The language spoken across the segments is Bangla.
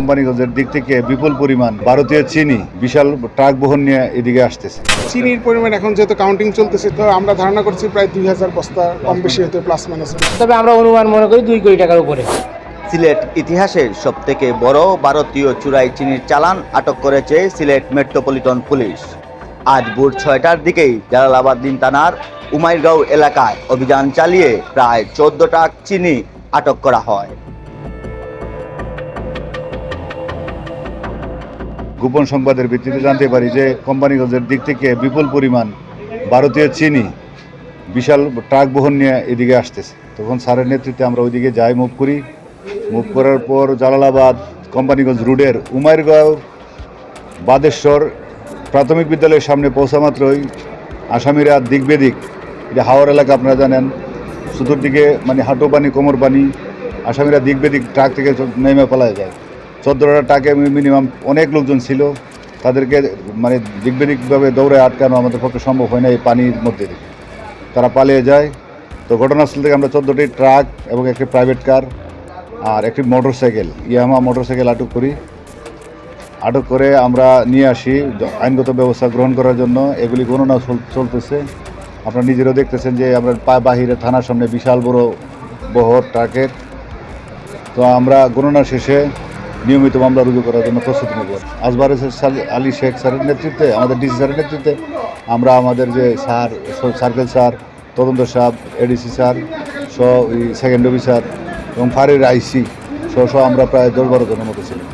কোম্পানিগঞ্জের দিক থেকে বিপুল পরিমাণ ভারতীয় চিনি বিশাল ট্রাক বহন নিয়ে এদিকে আসতেছে। চিনির পরিমাণ এখন যেহেতু কাউন্টিং চলতেছে তো আমরা ধারণা করছি প্রায় দুই হাজার বস্তা কম বেশি হতে প্লাস মাইনাস তবে আমরা অনুমান মনে করি দুই কোটি টাকার উপরে। সিলেট ইতিহাসের সবথেকে বড় ভারতীয় চুরাই চিনির চালান আটক করেছে সিলেট মেট্রোপলিটন পুলিশ। আজ ভোর ছয়টার দিকেই জালালাবাদ দিন থানার উমাইরগাঁও এলাকায় অভিযান চালিয়ে প্রায় চোদ্দ টাক চিনি আটক করা হয়। গোপন সংবাদের ভিত্তিতে জানতে পারি যে কোম্পানিগঞ্জের দিক থেকে বিপুল পরিমাণ ভারতীয় চিনি বিশাল ট্রাক বহন নিয়ে এদিকে আসতেছে। তখন স্যারের নেতৃত্বে আমরা ওইদিকে যাই মুভ করি। মুভ করার পর জালালাবাদ, কোম্পানিগঞ্জ রোডের উমাইরগাঁও, বাদেশ্বর প্রাথমিক বিদ্যালয়ের সামনে পৌঁছা মাত্রই আসামিরা দিক বেদিক এটা হাওড় এলাকা আপনারা জানেন, চতুর্দিকে মানে হাঁটু পানি, কোমর পানি, আসামিরা দিক বেদিক ট্রাক থেকে নেমে পালায় যায়। চোদ্দোটা ট্রাকে মিনিমাম অনেক লোকজন ছিল। তাদেরকে মানে দিক বেদিকভাবে দৌড়ে আটকানো আমাদের পক্ষে সম্ভব হয় না এই পানির মধ্যে দিয়ে। তারা পালিয়ে যায়। তো ঘটনাস্থল থেকে আমরা চোদ্দোটি ট্রাক এবং একটি প্রাইভেট কার আর একটি motor cycle Yamaha motor cycle আটক করি। আটক করে আমরা নিয়ে আসি আইনগত ব্যবস্থা গ্রহণ করার জন্য। এগুলি গণনা চল- চলতেছে। আপনারা নিজেরাও দেখতেছেন যে আমরা বাহিরে থানার সামনে বিশাল বড় বহর ট্রাকের। তো আমরা গণনা শেষে নিয়মিত মামলা রুজু করার জন্য প্রস্তুতি নেব। আজবার আলী শেখ স্যারের নেতৃত্বে, আমাদের ডিসি স্যারের নেতৃত্বে, আমরা আমাদের যে স্যার সার্কেল স্যার, তদন্ত সাহেব, এডিসি স্যার, সহ সেকেন্ড অফিসার এবং ফাঁড়ির আইসি সহ সহ আমরা প্রায় দশ বারো জনের মতো ছিলাম।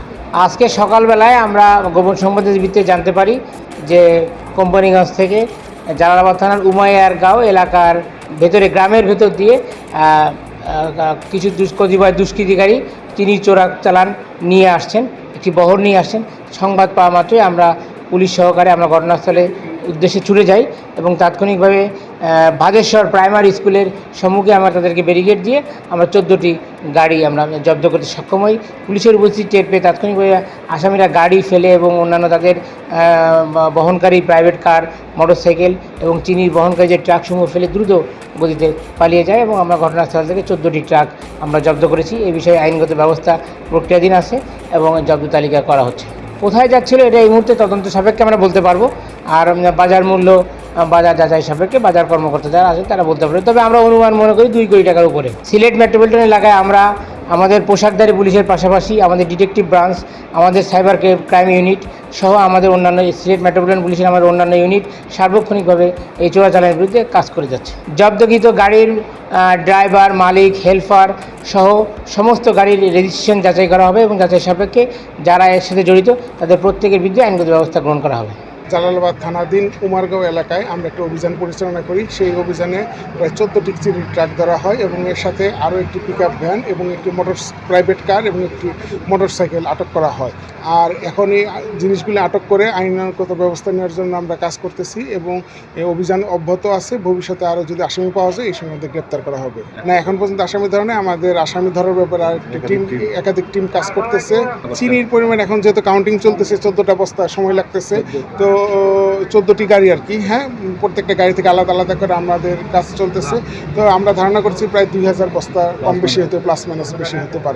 আজকে সকালবেলায় আমরা গোপন সংবাদের ভিত্তিতে জানতে পারি যে কোম্পানিগঞ্জ থেকে জালালাবাদ থানার উমাইয়ার গাঁও এলাকার ভেতরে, গ্রামের ভেতর দিয়ে কিছু দুষ্কৃতিবাদ দুষ্কৃতিকারী তিনি চোরা চালান নিয়ে আসছেন, একটি বহর নিয়ে আসছেন। সংবাদ পাওয়া মাত্রই আমরা পুলিশ সহকারে আমরা ঘটনাস্থলে উদ্দেশ্যে ছুটে যাই এবং তাৎক্ষণিকভাবে ভাগেশ্বর প্রাইমারি স্কুলের সম্মুখে আমরা তাদেরকে ব্যারিকেড দিয়ে আমরা চোদ্দোটি গাড়ি আমরা জব্দ করতে সক্ষম হই। পুলিশের উপস্থিতি টের পেয়ে তাৎক্ষণিকভাবে আসামিরা গাড়ি ফেলে এবং অন্যান্য তাদের বহনকারী প্রাইভেট কার মোটরসাইকেল এবং চিনির বহনকারী যে ট্রাকসমূহ ফেলে দ্রুত গতিতে পালিয়ে যায় এবং আমরা ঘটনাস্থল থেকে চোদ্দোটি ট্রাক আমরা জব্দ করেছি। এই বিষয়ে আইনগত ব্যবস্থা প্রক্রিয়াধীন আছে এবং জব্দ তালিকা করা হচ্ছে। কোথায় যাচ্ছিল এটা এই মুহূর্তে তদন্ত সাপেক্ষে আমরা বলতে পারব। আর বাজার মূল্য বাজার যাচাই সাপেক্ষে বাজার কর্মকর্তা যারা আছেন তারা বলতে পারবে তবে আমরা অনুমান মনে করি দুই কোটি টাকার উপরে। সিলেট মেট্রোপলিটন এলাকায় আমরা আমাদের পোশাকধারী পুলিশের পাশাপাশি আমাদের ডিটেকটিভ ব্রাঞ্চ আমাদের সাইবার ক্রাইম ইউনিট সহ আমাদের অন্যান্য সিলেট মেট্রোপলিটন পুলিশের আমাদের অন্যান্য ইউনিট সার্বক্ষণিকভাবে এই চোরাচালানের বিরুদ্ধে কাজ করে যাচ্ছে। জব্দকৃত গাড়ির ড্রাইভার মালিক হেল্পার সহ সমস্ত গাড়ির রেজিস্ট্রেশন যাচাই করা হবে এবং যাচাই সাপেক্ষে যারা এর সাথে জড়িত তাদের প্রত্যেকের বিরুদ্ধে আইনগত ব্যবস্থা গ্রহণ করা হবে। জালালাবাদ থানাধীন উমারগাঁও এলাকায় আমরা একটি অভিযান পরিচালনা করি। সেই অভিযানে প্রায় চোদ্দোটি চিনির ট্রাক ধরা হয় এবং এর সাথে আরও একটি পিক ভ্যান এবং একটি মোটর প্রাইভেট কার এবং একটি মোটর সাইকেল আটক করা হয়। আর এখন এই জিনিসগুলি আটক করে আইনগত ব্যবস্থা নেওয়ার জন্য আমরা কাজ করতেছি এবং এই অভিযান অব্যাহত আছে। ভবিষ্যতে আরও যদি আসামি পাওয়া যায়, এই আমাদের গ্রেপ্তার করা হবে। না, এখন পর্যন্ত আসামি ধরনে আমাদের আসামি ধরার ব্যাপারে আর একটি টিম একাধিক টিম কাজ করতেছে। চিনির পরিমাণ এখন যেহেতু কাউন্টিং চলতেছে, চোদ্দোটা বস্তা সময় লাগতেছে। তো চোদ্দোটি গাড়ি আর কি হ্যাঁ প্রত্যেকটা গাড়ি থেকে আলাদা আলাদা করে আমাদের কাজ চলতেছে। তো আমরা ধারণা করছি প্রায় দুই হাজার বস্তা কম বেশি হতে প্লাস মাইনাস বেশি হতে পারে।